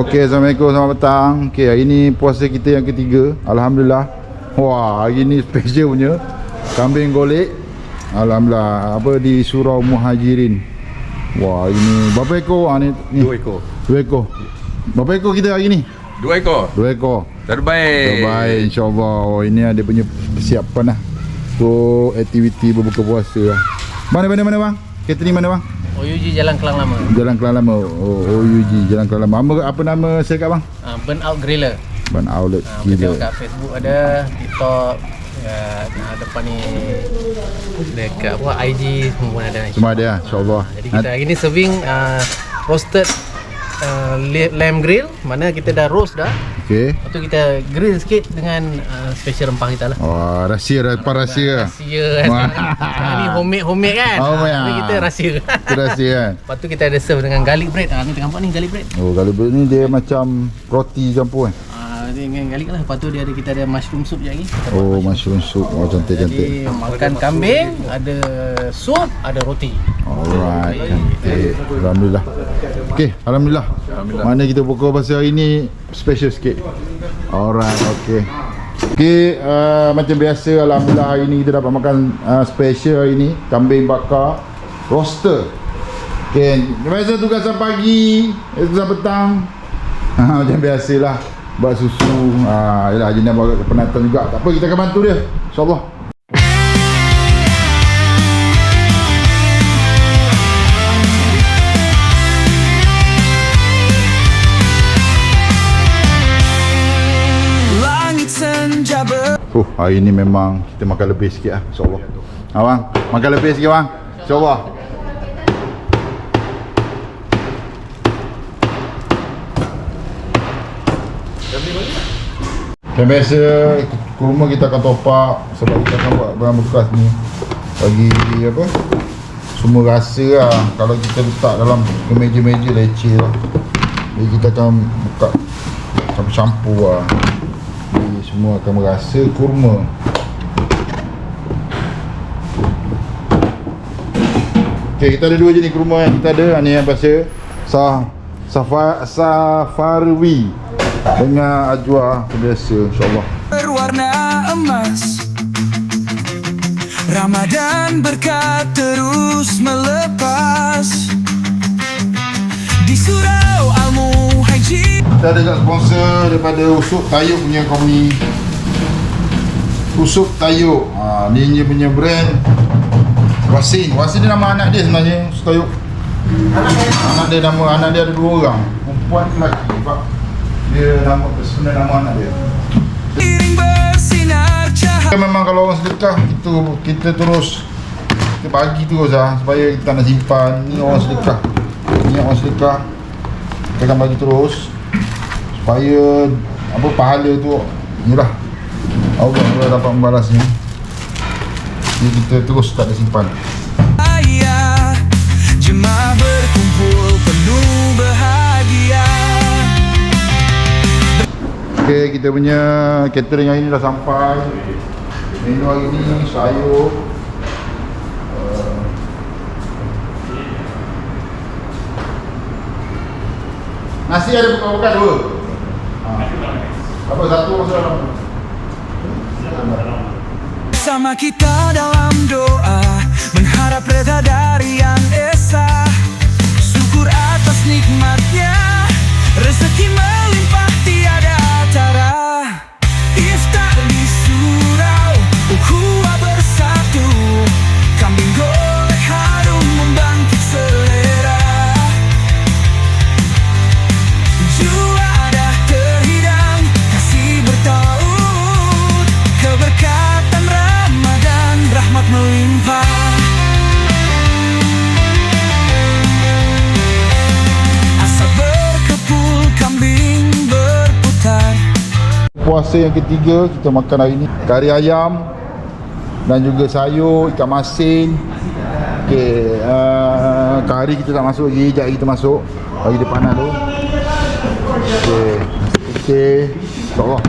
Okey, Assalamualaikum, selamat petang. Okey, hari ni puasa kita yang ketiga. Alhamdulillah. Wah, hari ni special punya. Kambing golek. Alhamdulillah. Apa di Surau Muhajirin. Wah, ini berapa ekor ah ni? ni? Dua ekor. Dua ekor. Berapa ekor kita hari ni? Dua ekor. Dua ekor. Terbaik. Terbaik insyaAllah. Oh, ini ada punya persiapan lah. Untuk aktiviti berbuka puasa lah. Mana mana mana bang? Catering mana bang? OUG Jalan Kelang Lama. Jalan Kelang Lama. Oh, OUG Jalan Kelang Lama. Apa, apa nama saya kat bang? Uh, Burnout Griller. Ban Outlet Uh, boleh tengok gila. kat Facebook ada, TikTok, uh, depan ni dekat apa IG semua pun ada. Semua ada lah insyaAllah. Jadi kita hari ni serving uh, roasted uh, lamb grill mana kita dah roast dah. Okay. Lepas tu kita grill sikit dengan uh, special rempah kita lah. Wah, rahsia, rahsia, rahsia. Rahsia kan. Wah. Sekarang ni homemade homemade kan. Oh, Ah, ya. Kita rahsia. Itu rahsia kan. Lepas tu kita ada serve dengan garlic bread. Ah ni tengah nampak ni garlic bread. Oh, kalau ni dia macam roti campur kan. Ah dia dengan garlic lah. Lepas tu dia ada kita ada mushroom soup je lagi. Oh, mushroom soup. Oh, cantik-cantik. Jadi makan kambing, ada sup, ada roti. Alright, cantik. Alhamdulillah. Okey, Alhamdulillah. Alhamdulillah. Mana kita buka pasal hari ni special sikit. Alright, okey. Okey, uh, macam biasa Alhamdulillah hari ni kita dapat makan uh, special hari ni. Kambing bakar roaster. Okey, biasa tugasan pagi, tugasan petang. Ha, macam biasalah. Buat susu. Ha, yalah, jenis buat penatang juga. Tak apa, kita akan bantu dia. InsyaAllah. Fuh, hari ni memang kita makan lebih sikit lah InsyaAllah Abang, makan lebih sikit bang InsyaAllah Macam biasa Kurma kita akan top up Sebab kita akan buat barang bekas ni. Bagi apa Semua rasa lah. Kalau kita letak dalam meja-meja leceh lah. Jadi kita akan buka Campur-campur lah. Jadi semua akan merasa kurma. Okay, kita ada dua jenis kurma yang kita ada. Ni yang bahasa Sah Safa, Safarwi Dengan ajwa biasa InsyaAllah. Berwarna emas. Ramadan berkat terus melepas. Di surau Al-Muhajir Kita ada sponsor daripada Usuk Tayuk punya company. Usuk Tayuk ha, Ni dia punya brand. Wasin. Wasin ni nama anak dia sebenarnya Usuk Tayuk Anak dia nama Anak dia ada dua orang. Perempuan lelaki Dia nama Sebenarnya nama anak dia. Memang kalau orang sedekah Kita kita terus Kita bagi terus lah Supaya kita tak nak simpan. Ni orang sedekah. Ni orang sedekah. Kita akan bagi terus Supaya Apa pahala tu Inilah Allah Allah dapat membalasnya Jadi kita terus tak ada simpan. Jemaah berkumpul penuh bahagia Okay, kita punya catering hari ni dah sampai Menu hari ni sayur uh, Nasi ada bukan-bukan dua? Ha. Apa satu masuk dalam? Sama kita dalam doa Mengharap reda dari yang esa Syukur atas nikmatnya Rezeki melimpah tiada 나타나 Puasa yang ketiga kita makan hari ni. Kari ayam Dan juga sayur, ikan masin. Okay, uh, kari kita tak masuk lagi lagi kita masuk. Bagi dia panas tu. Okay, okay InsyaAllah.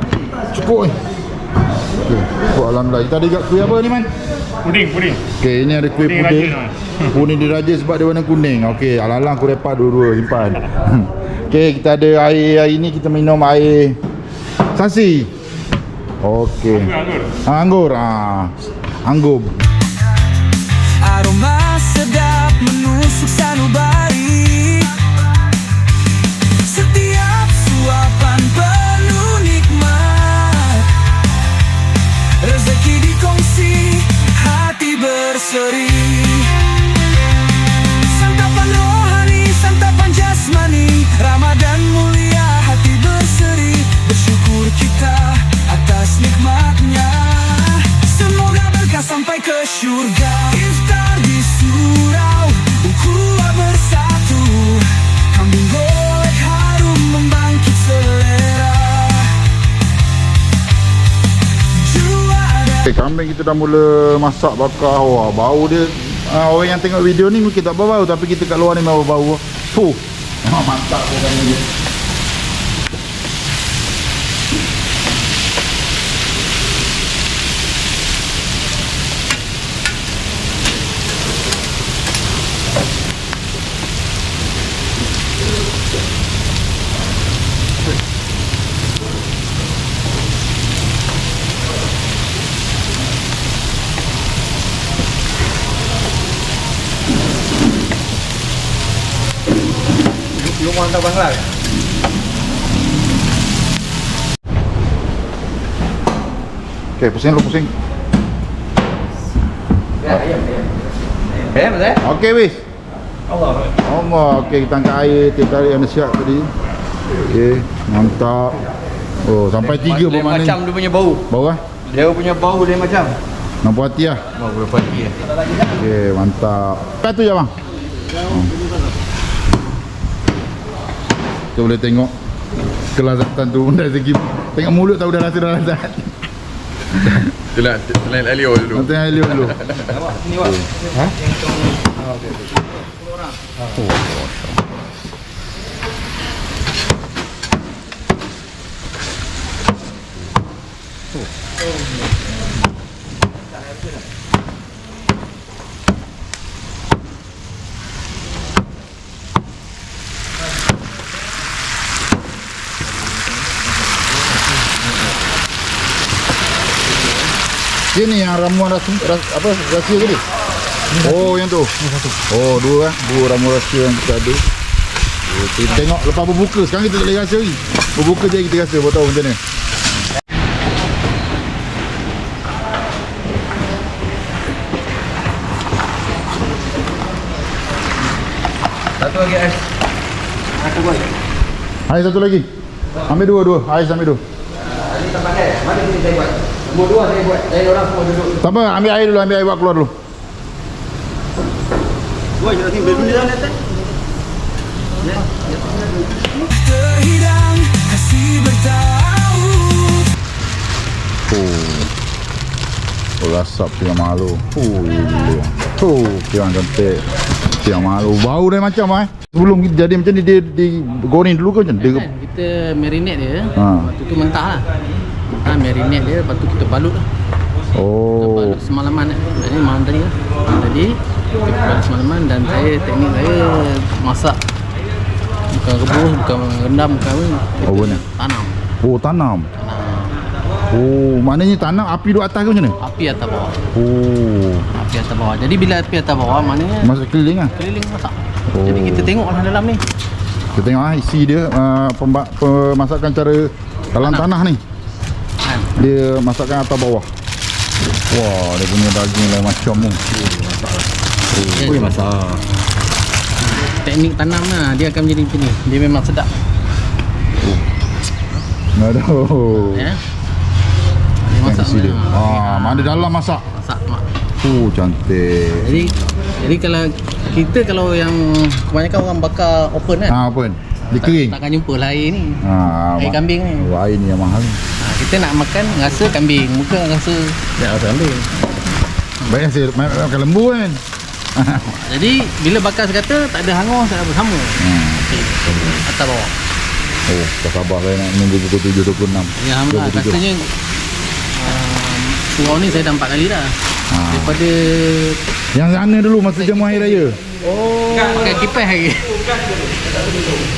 Cukup ni. Okay, cukup Alhamdulillah. Kita ada juga kuih apa ni man? Puding, puding. Okay, ini ada kuih Puding puding raja, Puding diraja sebab dia warna kuning. Okay, alang-alang aku repat dua-dua simpan. Okey, kita ada air hari ni kita minum air sasi. Okey. Anggur. Anggur. Ah. Anggur. Aroma sedap menusuk sanubari Setiap suapan penuh nikmat Rezeki dikongsi, hati berseri kita dah mula masak bakar. Wah, bau dia uh, orang yang tengok video ni mungkin tak bau tapi kita kat luar ni memang bau. Fuh. Mantap ni. Tahu bangla Okay, pusing lu pusing. Ya, ayam, ayam. Eh, betul? Okey, wis. Allah. Allah, okey kita angkat air kali yang siap tadi. Okey, mantap. Oh, sampai tiga Lain bermakna. macam dia punya bau. Bau ah. Dia punya bau dia macam. Nampak hati lah. Mau berapa lagi ya? Okey, mantap. Apa tu ya, bang? Hmm. Kita boleh tengok kelazatan tu dari segi tengok mulut tahu dah rasa dah lazat. Itulah selain Elio dulu. Nanti yang dulu. Ni wak. Sini yang ramuan rasa, ras, apa rahsia tadi? Oh, yang tu. Oh, dua eh. Dua ramuan rahsia yang kita ada. Oh, kita tengok lepas berbuka. Sekarang kita tak boleh rasa lagi. Berbuka je kita rasa. Baru tahu macam mana. Satu lagi ais. Aku buat. Air satu lagi. Ambil dua, dua. Air ambil dua. Ini tempat saya. Mana saya buat? Semua dua saya buat. Lain orang semua duduk. Tak apa, ambil air dulu. Ambil air buat keluar dulu. Dua je nanti berdua dalam atas. terhidang kasih bertaut Oh. Oh, rasap tiang malu. Oh. Oh, tiang cantik. Tiang malu. Bau dia macam eh. Sebelum kita jadi macam ni, dia digoreng dulu ke macam? Dia, kan kita marinate dia Ha. Lepas tu tu mentah lah ha, Marinate dia Lepas tu kita balut lah Kita oh. balut semalaman lah Jadi malam tadi lah Malam tadi Kita balut semalaman Dan saya teknik saya Masak Bukan rebus Bukan rendam Bukan apa Kita Oh, benar. Tanam Oh, tanam. Oh, maknanya tanam api duduk atas ke macam mana? Api atas bawah Oh. Api atas bawah Jadi bila api atas bawah Maknanya Masuk keliling lah. Keliling masak Oh. Jadi kita tengok lah dalam ni Kita tengok ah isi dia uh, pemasakan cara dalam tanah ni. Dia masakkan atas bawah. Wah, dia punya daging lain macam tu. Ui, masak Teknik tanam lah Dia akan menjadi macam ni Dia memang sedap Aduh. Ya Dia Kan masak dia. memang- Ah, mana dalam masak. Masak mak Oh, cantik. Jadi jadi kalau kita kalau yang kebanyakan orang bakar open kan. Ha, apa kan? Dia kering. Tak, takkan jumpa lah air ni. Ha, Air kambing ni. Oh, air ni yang mahal. Kita nak makan rasa kambing, bukan rasa ya rasa kambing. Baik saya ma- makan lembu kan. Jadi bila bakar sekata tak ada hangus tak ada apa sama. Hmm. Okey. Atas bawah. Oh, tak sabar saya nak menunggu pukul 7.26. Ya alhamdulillah 27. katanya um, surau ni saya dah empat kali dah. Ha. Daripada Yang sana dulu masa jam hari raya. oh pakai kipas lagi.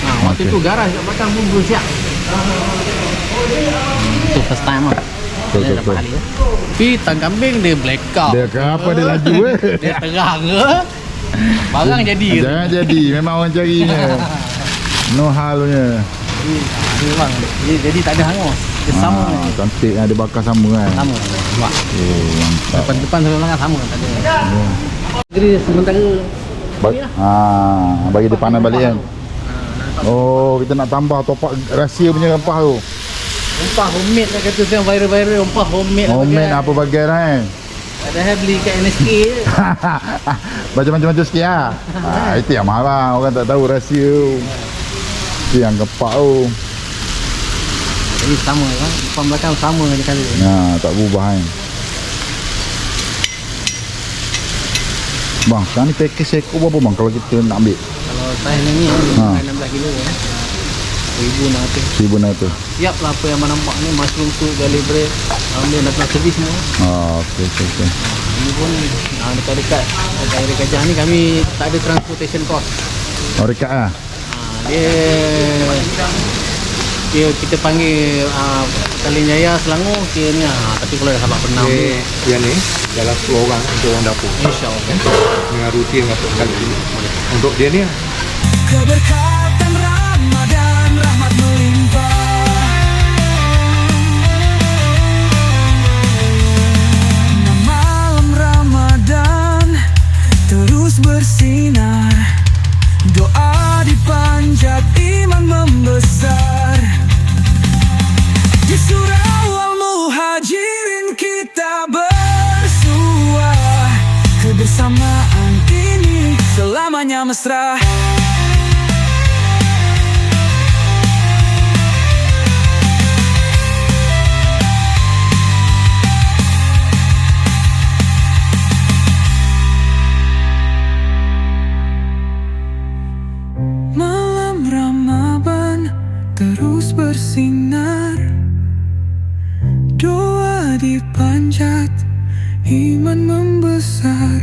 Ha, waktu tu garaj kat belakang pun belum siap. Hmm, Itu first time lah. Betul, Dia betul, betul. Tapi tang kambing dia blackout. Dia ke apa dia laju eh? Dia terang ke. Barang jadi. Jangan jadi, memang orang carinya. No halnya. Ni, ha, ni memang. Dia, jadi tak ada hangus. Dia sama. Ah, cantik kan, dia bakar sama kan. Sama. Wah. Oh, mantap. Depan depan sampai belakang sama tak ada. Negeri sementara Ba- ah, bagi dia panas balik kan. Oh, kita nak tambah topak rahsia punya rempah tu. Rempah homemade lah kata sekarang viral-viral Rempah homemade lah Homemade pakai. apa bagian kan. Padahal beli kat NSK je Macam-macam sikit lah ha, Itu yang marah Orang tak tahu rahsia tu Itu yang kepak tu Jadi sama kan Depan belakang sama je kali Nah, tak berubah kan Bang, sekarang ni package ekor berapa bang kalau kita nak ambil? Kalau saiz ni ni Ha. ha. 16 kilo ya. 1600 Seribu nak tu Siap lah apa yang nampak ni Mushroom soup, garlic bread Ambil datang servis semua. Ah, okey, okey, okey. Ini pun ha, dekat-dekat Dekat area Kajah ni kami tak ada transportation cost. Oh, dekat lah ha, Dia dia kita panggil uh, Kalin Jaya Selangor kira ni ha, tapi kalau dah sahabat pernah Dia, dia ni dalam 10 orang untuk orang dapur. InsyaAllah dengan rutin apa kali ini. Untuk dia ni Keberkatan terus bersinar. Doa dipanjat iman membesar. Di surau Al-Muhajirin kita bersua. Kebersamaan ini selamanya mesra iman membesar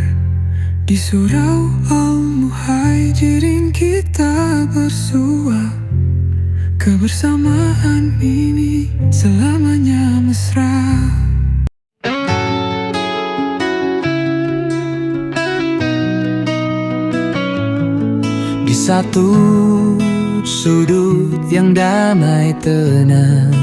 Di surau Al-Muhajirin kita bersua. Kebersamaan ini selamanya mesra. Di satu sudut yang damai tenang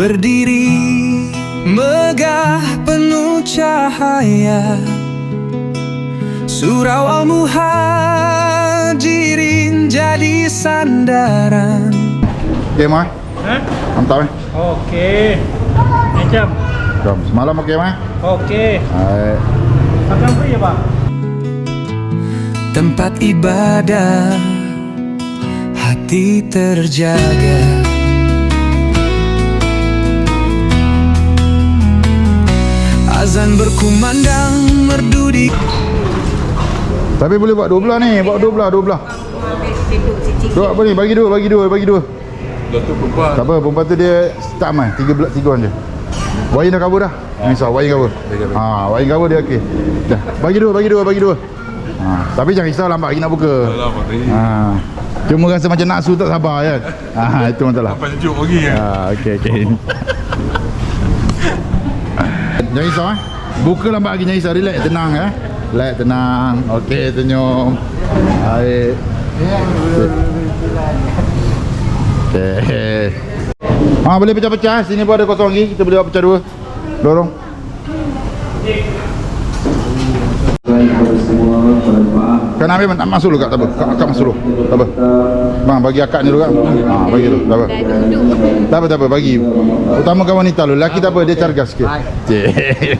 Berdiri megah penuh cahaya Surau Al-Muhajirin jadi sandaran Okey, Mai? Mantap eh? Okey. Macam. Jom, semalam okey, Mai? Okey. Hai Makan free ya, Pak? Tempat ibadah Hati terjaga Azan berkumandang merdu di Tapi boleh buat dua belah ni, buat dua belah, dua belah. Dua apa ni, bagi dua, bagi dua, bagi dua. Dah tu perempuan. Tak apa, perempuan tu dia start mai, tiga belah, tiga orang je. Wain dah cover dah? Ni sah, Wain cover. Ha, Wain cover dia okey. Dah, bagi dua, bagi dua, bagi dua. Ha, Tapi jangan risau lambat lagi nak buka. Ha, Cuma rasa macam naksu tak sabar kan? Ha, Itu masalah. Sampai sejuk lagi kan. Ha, okey okey. jangan risau eh. Buka lambat lagi jangan risau. Relax, tenang eh. Relax, tenang. Okey, senyum. Baik. Okey. Ha, boleh pecah-pecah. Sini pun ada kosong lagi. Kita boleh buat pecah dua. Dorong. Kan ambil tak masuk dulu kak, tak apa. Kak, akak masuk dulu. Tak apa. Bang, bagi akak ni dulu kak. Ha, bagi dulu. Tak apa. Tak apa, tak apa. Bagi. Utamakan wanita dulu. Lelaki tak apa. Dia cargas sikit. Cik.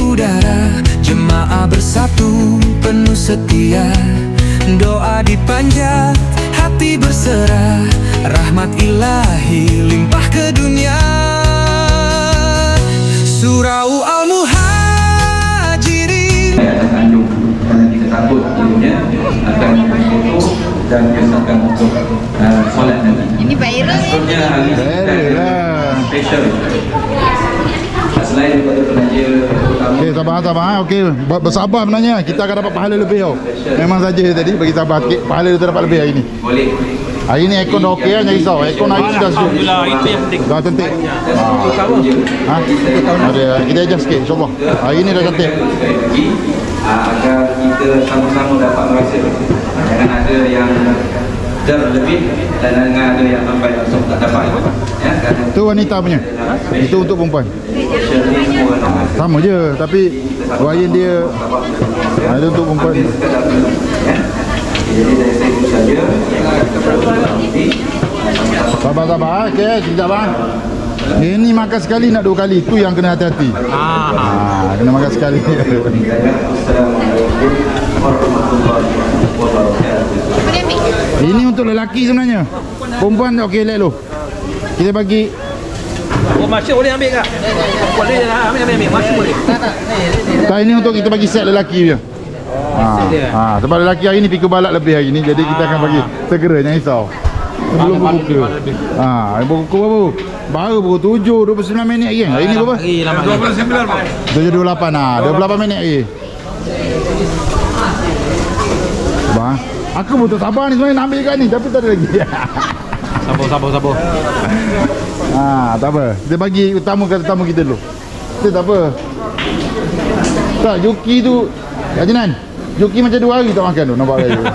udara Jemaah bersatu penuh setia Doa dipanjat hati berserah Rahmat ilahi limpah ke dunia Surau Al-Muhajirin Tanjung takut ibunya akan foto dan kesahkan untuk uh, solat nanti. Ini viral ya? Sebenarnya hari ini Viral lah. special. selain daripada penaja utama Okey, sabar sabar. ah. Okey, Ber- bersabar sebenarnya. Kita akan dapat pahala lebih tau. Memang saja tadi bagi sabar sikit. Pahala kita dapat lebih hari ni. boleh Hari ni aircon dah okey jangan risau. Aircon hari ni dah sejuk. Alhamdulillah, itu yang penting. Dah cantik. ha? Ada kita adjust sikit insya-Allah. Hari ni dah cantik. ah, agar kita sama-sama dapat merasa jangan ada yang terlebih dan jangan ada yang sampai langsung tak dapat ya kerana Tu wanita punya. Itu untuk perempuan. Sama je tapi wayan dia ha, itu untuk perempuan. ya jadi dari saya itu saja Sabar sabar. ah. Okey, sekejap bang. Ini makan sekali nak dua kali. Tu yang kena hati-hati. Ah, kena makan sekali. Assalamualaikum warahmatullahi wabarakatuh Ini untuk lelaki sebenarnya. Perempuan okey elok lu. Kita bagi Oh, masih boleh ambil kak? Boleh lah, ambil, ambil, ambil. Masih boleh. tak ini untuk kita bagi set lelaki dia. Ha, ha, sebab lelaki hari ni pikul balak lebih hari ni jadi kita akan bagi segera jangan risau. Sebelum berbuka. Ha, berbuka berapa? Baru pukul 7 29 minit lagi. Hari ni berapa? 29 bang. 7.28 ah, 28 minit lagi. Bang, aku butuh sabar ni sebenarnya nak ambil ikan ni tapi tak ada lagi. Sabar, sabar, sabar. ha, tak apa. Kita bagi utama kat tetamu kita dulu. Kita tak apa. Tak, Juki tu Hajinan, Juki macam dua hari tak makan tu nampak raya.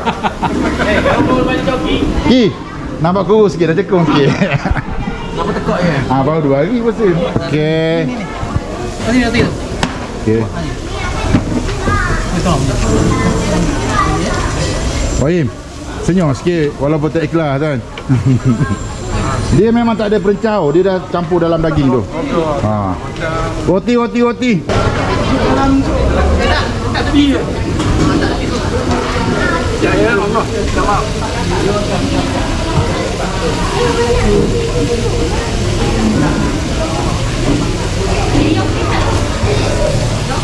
Ki, nampak kurus sikit dah cekung sikit. Apa tekak je? Ah, baru dua hari puasa. Okey. Nanti nanti. Okey. Fahim Senyum sikit Walaupun tak ikhlas kan? Dia memang tak ada perencau Dia dah campur dalam daging tu. Ha. Roti roti roti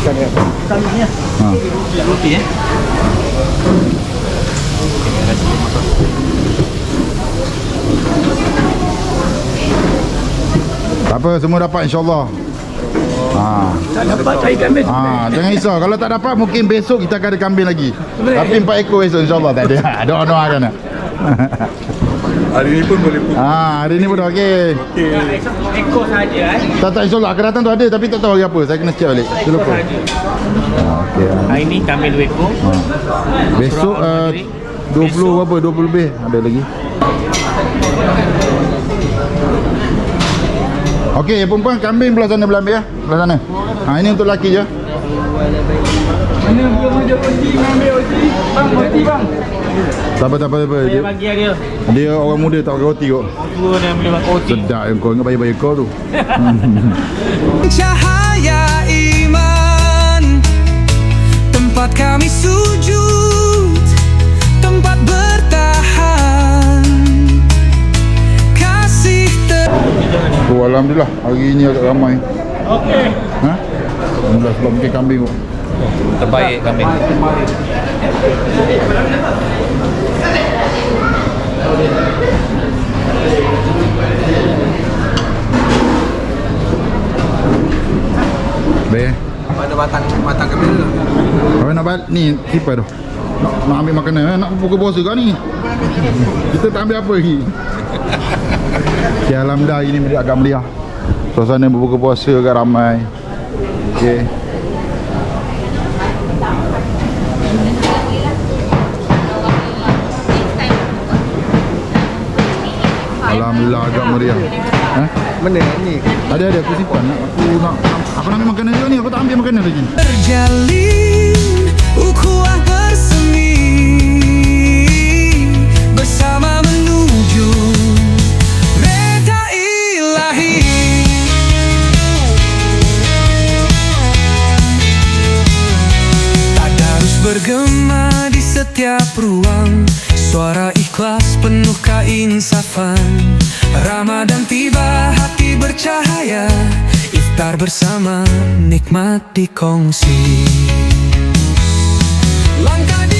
ha. Roti eh. Tak apa semua dapat insyaAllah Ha. Tak dapat cari kambing. Ha, jangan risau kalau tak dapat mungkin besok kita akan ada kambing lagi. Tapi empat ekor besok insyaAllah tak ada. Doa-doakan nak. Hari ni pun boleh pun. ha, hari ni pun dah okey. Ekor saja eh. Tak tak insyaAllah akan datang tu ada tapi tak tahu hari apa. Saya kena check balik. Terlupa. Ha, okey. Hari ni kambing dua ekor. Besok uh, 20 berapa? 20 lebih ada lagi. Okey, yang perempuan kambing belah sana belah ambil ya. Belah sana. Ha ini untuk lelaki je. Tak apa, tak apa, tak apa. Dia, Bagi dia. dia orang muda tak pakai roti kok. Dua dia boleh makan roti. Sedap yang kau ingat bayar-bayar kau tu. Cahaya iman Tempat kami sujud Tempat bertahan Kasih ter Oh, Alhamdulillah, hari ni agak ramai. Okey. Ha? Alhamdulillah sebab makan kambing kok. Terbaik kambing. Baik. Pada batang batang kambing tu. Kau nak balik ni kipas tu. Nak, nak ambil makanan eh? nak buka puasa kau ni. Kita tak ambil apa lagi. Okay, Alhamdulillah ini agak meriah. Suasana berbuka puasa agak ramai. Okey. Alhamdulillah agak meriah. Ha? Mana ni? Ada ada aku simpan nak aku nak, aku nak ambil makanan juga ni aku tak ambil makanan lagi. Terjalin ukhuwah bersemi Bersama menuju ilahi bergema di setiap ruang Suara ikhlas penuh keinsafan. Ramadan tiba hati bercahaya. Iftar bersama nikmat dikongsi. Langkah di